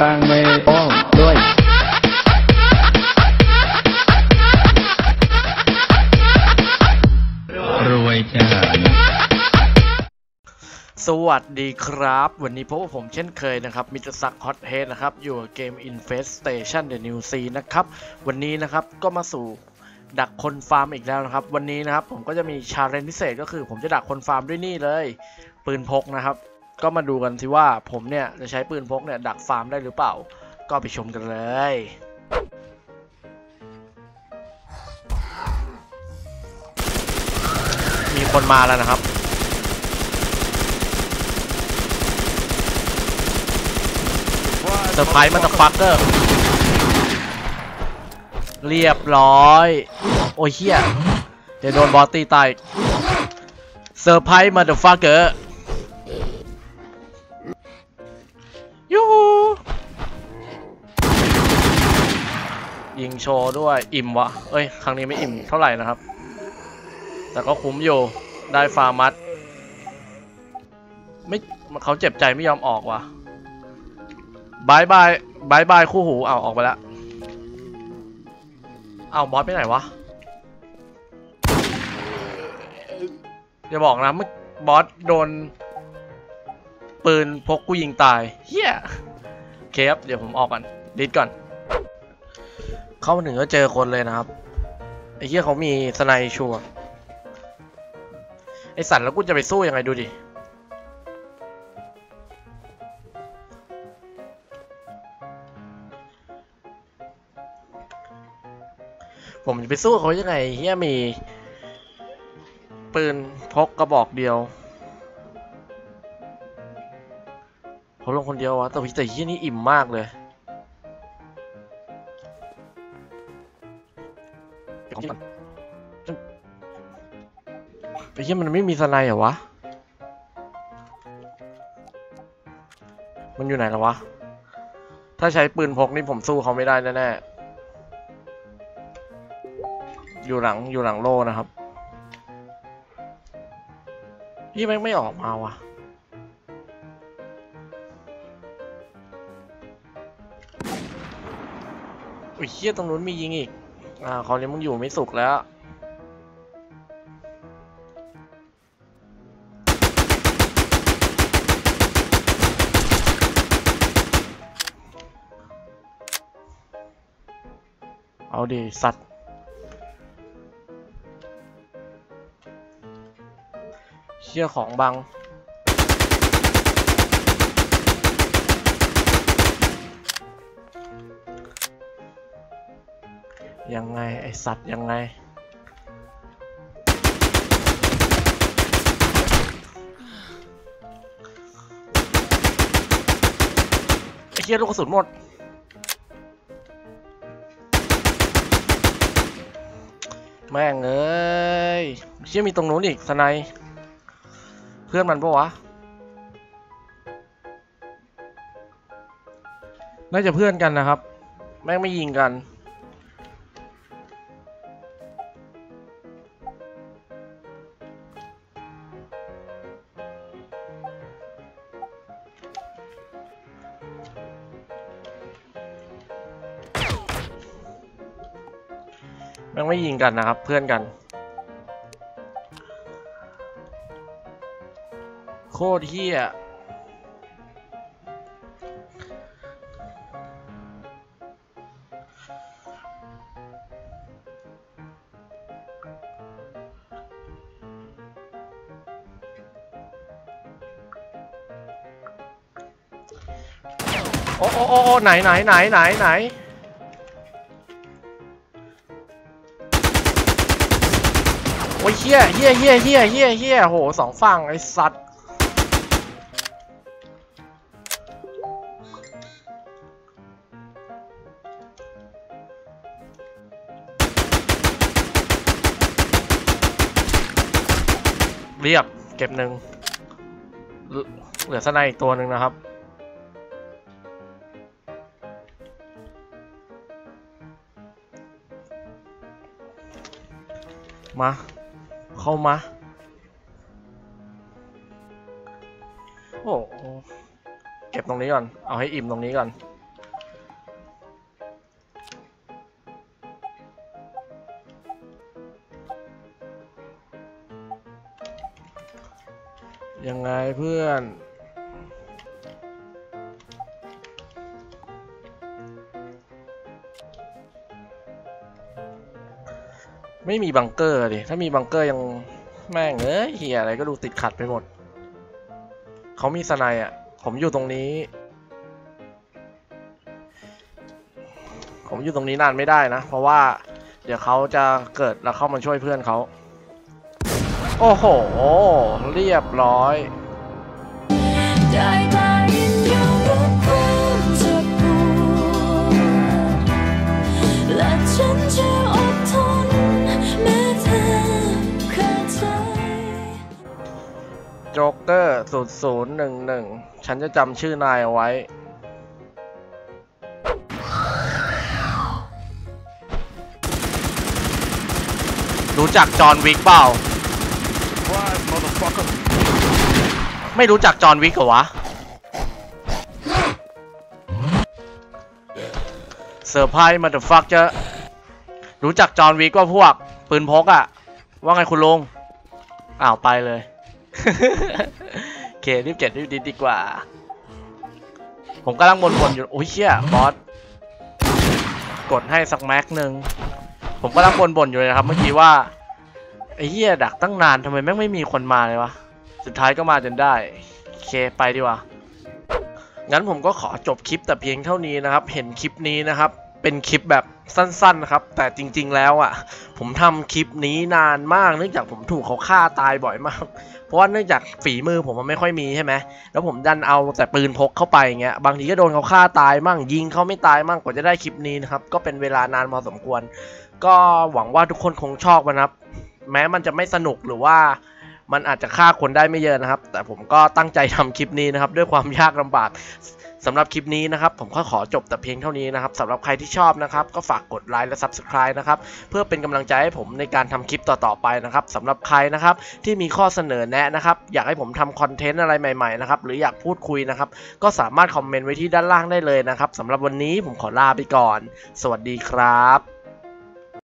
กลางไม่โอ้ด้วยรวยจ้าสวัสดีครับ วันนี้พบกับผมเช่นเคยนะครับมิสเตอร์ซักฮอตเฮดนะครับ อยู่กับเกม Infestation The New s e นะครับ วันนี้นะครับก็มาสู่ดักคนฟาร์มอีกแล้วนะครับ วันนี้นะครับผมก็จะมีชาเลนจ์พิเศษก็คือ ผมจะดักคนฟาร์มด้วยนี่เลย ปืนพกนะครับ ก็มาดูกันสิว่าผมเนี่ยจะใช้ปืนพกเนี่ยดักฟาร์มได้หรือเปล่า ก็ไปชมกันเลยมีคนมาแล้วนะครับ เซอร์ไพรส์มันตะฟักเกอร์ เรียบร้อย โอ้ยเฮียเดี๋ยวโดนบอสตีตาย เซอร์ไพรส์มันตะฟักเกอร์ ยูฮูยิงโชว์ด้วยอิ่มวะเอ้ย ครั้งนี้ไม่อิ่มเท่าไหร่นะครับ แต่ก็คุ้มอยู่ ได้ฟาร์มัสไม่เขาเจ็บใจไม่ยอมออกว่ะบายบายบายบายคู่หูเอาออกไปแล้วเอาบอสไปไหนวะอย่าบอกนะเมื่อบอสโดน ปืนพกกูยิงตายเฮียโอเคครับเดี๋ยวผมออกก่อนดิดก่อน เข้ามาถึงก็เจอคนเลยนะครับไอ้เฮียเขามีสไนด์ชัวร์ไอสัตว์แล้วกูจะไปสู้ยังไงดูดิผมจะไปสู้เขายังไงเฮียมี ปืนพกกระบอกเดียว เขาลงคนเดียววะแต่พี่แต่เฮียนี่อิ่มมากเลยเก็บของที่ก่อนไอ้เฮียมันไม่มีสไนด์เหรอวะ มันอยู่ไหนแล้ววะ ถ้าใช้ปืนพกนี่ผมสู้เขาไม่ได้แน่ๆ อยู่หลังอยู่หลังโล่นะครับ พี่แม่งไม่ออกมาว่ะ อุ้ยเฮียตรงนู้นมียิงอีก อ่าคราวนี้มึงอยู่ไม่สุกแล้ว เอาดิสัตว์ เชี่ยของบัง ยังไง ไอสัตว์ยังไง ไอเชี่ยลูกกระสุนหมด แม่งเอ้ยเชี่ยมีตรงนู้นอีกสไนด์เพื่อนมันปะวะ น่าจะเพื่อนกันนะครับ แม่งไม่ยิงกัน ม่งไม่ยิงกันนะครับ เพื่อนกัน โคตรเฮี้ยโอ้โอ้โอ้โอ้ไหนไหนไหนไหนไหน ฮี้ยเฮี้ยเฮี้ยเฮี้ยเฮี้ยเฮี้ยโหสองฝั่งไอ้สัตว์เรียบเก็บหนึ่งเหลือสไนด์อีกตัวหนึ่งนะครับมา เข้ามา โอ้เก็บตรงนี้ก่อน เอาให้อิ่มตรงนี้ก่อน ยังไงเพื่อน ไม่มีบังเกอร์ดิ ถ้ามีบังเกอร์ยังแม่งเอ้ยเฮียอะไรก็ดูติดขัดไปหมด เขามีสไนอะ ผมอยู่ตรงนี้ ผมอยู่ตรงนี้นานไม่ได้นะ เพราะว่าเดี๋ยวเขาจะเกิดแล้วเข้ามาช่วยเพื่อนเขา โอ้โห เรียบร้อยและฉันจะ จ๊กเกอร์ศูนย์ศูนย์หนึ่งหนึ่งฉันจะจำชื่อนายเอาไว้ รู้จักจอห์นวิกเปล่า ไม่รู้จักจอห์นวิกเหรอวะ เซอร์ไพรส์มาเดอะฟักจะรู้จักจอห์นวิกว่าพวก ปืนพกอะว่าไงคุณลุงอ้าวไปเลย โอเครีบเจ็ดรีบดิดดีกว่า ผมกำลังบนๆอยู่โอ้ยเชี่ยบอสกดให้สักแม็กหนึ่งผมกำลังบนๆอยู่เลยนะครับ เมื่อกี้ว่าไอ้เหี้ยดักตั้งนานทำไมแม่งไม่มีคนมาเลยวะสุดท้ายก็มาจนได้โอเคไปดีกว่างั้นผมก็ขอจบคลิปแต่เพียงเท่านี้นะครับ เห็นคลิปนี้นะครับ เป็นคลิปแบบ สั้นๆนะครับ แต่จริง ๆ แล้วอะ ผมทำคลิปนี้นานมาก เนื่องจากผมถูกเขาฆ่าตายบ่อยมาก เพราะว่าเนื่องจากฝีมือผมมันไม่ค่อยมีใช่ไหมแล้วผมดันเอาแต่ปืนพกเข้าไปเงี้ย บางทีก็โดนเขาฆ่าตายมั่งยิงเขาไม่ตายมั่งกว่าจะได้คลิปนี้นะครับ ก็เป็นเวลานานพอสมควร ก็หวังว่าทุกคนคงชอบนะครับ แม้มันจะไม่สนุกหรือว่ามันอาจจะฆ่าคนได้ไม่เยอะนะครับ แต่ผมก็ตั้งใจทำคลิปนี้นะครับ ด้วยความยากลำบาก สำหรับคลิปนี้นะครับผมก็ขอจบแต่เพียงเท่านี้นะครับสำหรับใครที่ชอบนะครับก็ฝากกดไลค์และ Subscribe นะครับเพื่อเป็นกำลังใจให้ผมในการทำคลิปต่อๆไปนะครับสำหรับใครนะครับที่มีข้อเสนอแนะนะครับอยากให้ผมทำคอนเทนต์อะไรใหม่ๆนะครับหรืออยากพูดคุยนะครับก็สามารถคอมเมนต์ไว้ที่ด้านล่างได้เลยนะครับสำหรับวันนี้ผมขอลาไปก่อน สวัสดีครับ